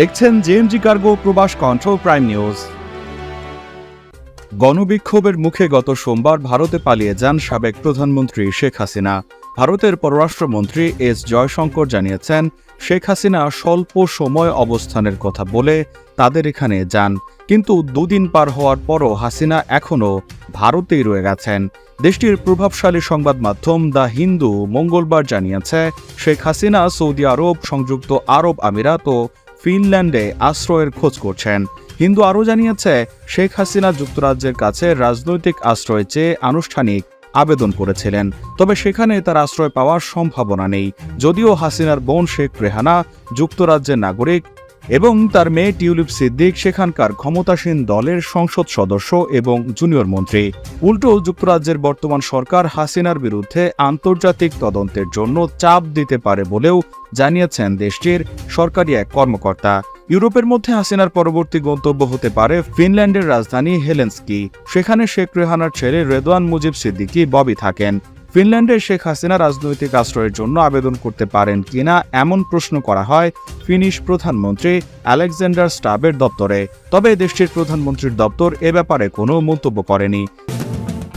দেখছেন JMG cargo প্রবাস control prime news গণবিক্ষোভের মুখে গত সোমবার ভারতে পালিয়ে যান সাবেক প্রধানমন্ত্রী শেখ হাসিনা। ভারতের পররাষ্ট্রমন্ত্রী এস জয়শঙ্কর জানিয়েছেন, শেখ হাসিনা স্বল্প সময় অবস্থানের কথা বলে তাদের এখানে যান। কিন্তু দুদিন পার হওয়ার পরও হাসিনা এখনও ভারতেই রয়ে গেছেন। দেশটির প্রভাবশালী সংবাদ মাধ্যম দ্য হিন্দু মঙ্গলবার জানিয়েছে, শেখ হাসিনা সৌদি আরব, সংযুক্ত আরব আমিরাত ও ফিনল্যান্ডে আশ্রয়ের খোঁজ করছেন। হিন্দু আরও জানিয়েছে, শেখ হাসিনা যুক্তরাজ্যের কাছে রাজনৈতিক আশ্রয় চেয়ে আনুষ্ঠানিক আবেদন করেছিলেন। তবে সেখানে তার আশ্রয় পাওয়ার সম্ভাবনা নেই। যদিও হাসিনার বোন শেখ রেহানা যুক্তরাজ্যের নাগরিক এবং তার মেয়ে টিউলিপ সিদ্দিক, সেখানকার ক্ষমতাসীন দলের সংসদ সদস্য এবং জুনিয়র মন্ত্রী। উল্টো যুক্তরাজ্যের বর্তমান সরকার হাসিনার বিরুদ্ধে আন্তর্জাতিক তদন্তের জন্য চাপ দিতে পারে বলেও জানিয়েছেন দেশটির সরকারি এক কর্মকর্তা। ইউরোপের মধ্যে হাসিনার পরবর্তী গন্তব্য হতে পারে ফিনল্যান্ডের রাজধানী হেলেন্সকি। সেখানে শেখ রেহানার ছেলে রেদওয়ান মুজিব সিদ্দিকী ববি থাকেন। ফিনল্যান্ডে শেখ হাসিনা রাজনৈতিক আশ্রয়ের জন্য আবেদন করতে পারেন কিনা এমন প্রশ্ন করা হয় ফিনিশ প্রধানমন্ত্রী আলেকজান্ডার স্টাবের দপ্তরে। তবে দেশটির প্রধানমন্ত্রীর দপ্তর এ ব্যাপারে কোনো মন্তব্য করেনি।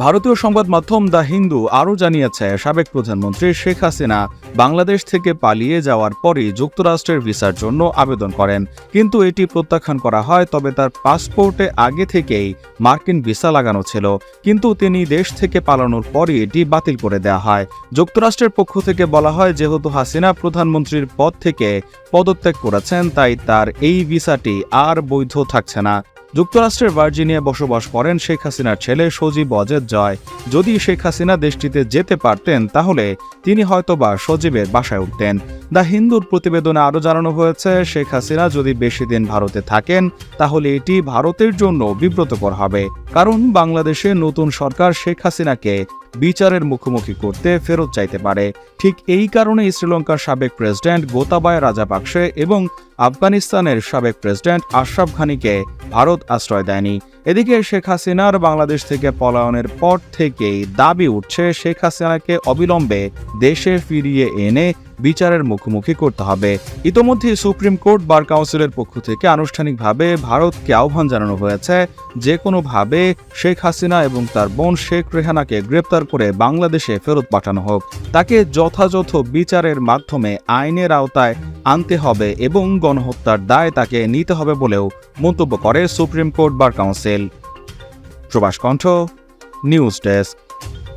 ভারতীয় সংবাদ মাধ্যম দ্য হিন্দু আরও জানিয়েছে, সাবেক প্রধানমন্ত্রী শেখ হাসিনা বাংলাদেশ থেকে পালিয়ে যাওয়ার পরই যুক্তরাষ্ট্রের ভিসার জন্য আবেদন করেন। কিন্তু এটি প্রত্যাখ্যান করা হয়, তবে তার পাসপোর্টে আগে থেকেই মার্কিন ভিসা লাগানো ছিল। কিন্তু তিনি দেশ থেকে পালানোর পরই এটি বাতিল করে দেওয়া হয়। যুক্তরাষ্ট্রের পক্ষ থেকে বলা হয়, যেহেতু হাসিনা প্রধানমন্ত্রীর পদ থেকে পদত্যাগ করেছেন, তাই তার এই ভিসাটি আর বৈধ থাকছে না। যুক্তরাষ্ট্রের ভার্জিনিয়া বসবাস করেন শেখ হাসিনার ছেলে সজীব অজেদ জয়। যদি শেখ হাসিনা দেশটিতে যেতে পারতেন, তাহলে তিনি হয়তোবা সজীবের বাসায় উঠতেন। দ্য হিন্দুর প্রতিবেদনে আরও জানানো হয়েছে, শেখ হাসিনা যদি বেশি দিন ভারতে থাকেন, তাহলে এটি ভারতের জন্য বিব্রতকর হবে। কারণ বাংলাদেশে নতুন সরকার শেখ হাসিনাকে বিচারের মুখোমুখি করতে ফেরত চাইতে পারে। ঠিক এই কারণে শ্রীলঙ্কার সাবেক প্রেসিডেন্ট গোতাবায় রাজাপাকসে এবং আফগানিস্তানের সাবেক প্রেসিডেন্ট আশরাফ খানিকে ভারত আশ্রয় দেয়নি। এদিকে শেখ হাসিনার বাংলাদেশ থেকে পলায়নের পর থেকেই দাবি উঠছে, শেখ হাসিনাকে অবিলম্বে দেশে ফিরিয়ে এনে বিচারের মুখোমুখি করতে হবে। ইতোমধ্যে সুপ্রিম কোর্ট বার কাউন্সিলের পক্ষ থেকে আনুষ্ঠানিকভাবে ভারতকে আহ্বান জানানো হয়েছে যে কোনোভাবে শেখ হাসিনা এবং তার বোন শেখ রেহানাকে গ্রেপ্তার করে বাংলাদেশে ফেরত পাঠানো হোক। তাকে যথাযথ বিচারের মাধ্যমে আইনের আওতায় আনতে হবে এবং গণহত্যার দায় তাকে নিতে হবে বলেও মন্তব্য করে সুপ্রিম কোর্ট বার কাউন্সিল। প্রবাস কণ্ঠ, নিউজ ডেস্ক।